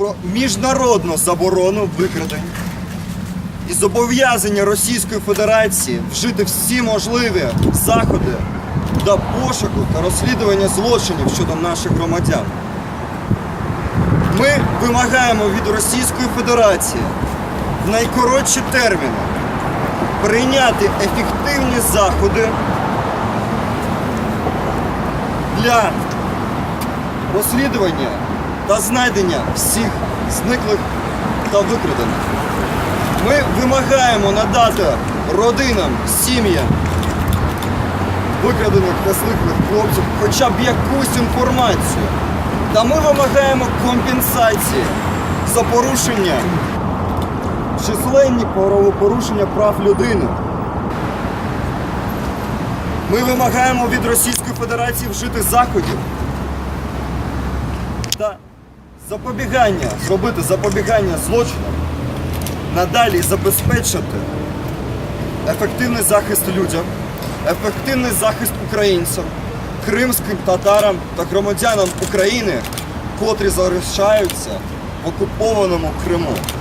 про міжнародну заборону викрадень і зобов'язання Російської Федерації вжити всі можливі заходи до пошуку та розслідування злочинів щодо наших громадян. Ми вимагаємо від Російської Федерації в найкоротші терміни прийняти ефективні заходи для розслідування та знайдення всіх зниклих та викрадених. Ми вимагаємо надати родинам, сім'ям викрадених та зниклих хлопців хоча б якусь інформацію. Та ми вимагаємо компенсації за порушення, численні правопорушення прав людини. Ми вимагаємо від Російської Федерації вжити заходів та запобігання, зробити запобігання злочинам, надалі забезпечити ефективний захист людям, ефективний захист українцям, кримським татарам та громадянам України, котрі залишаються в окупованому Криму.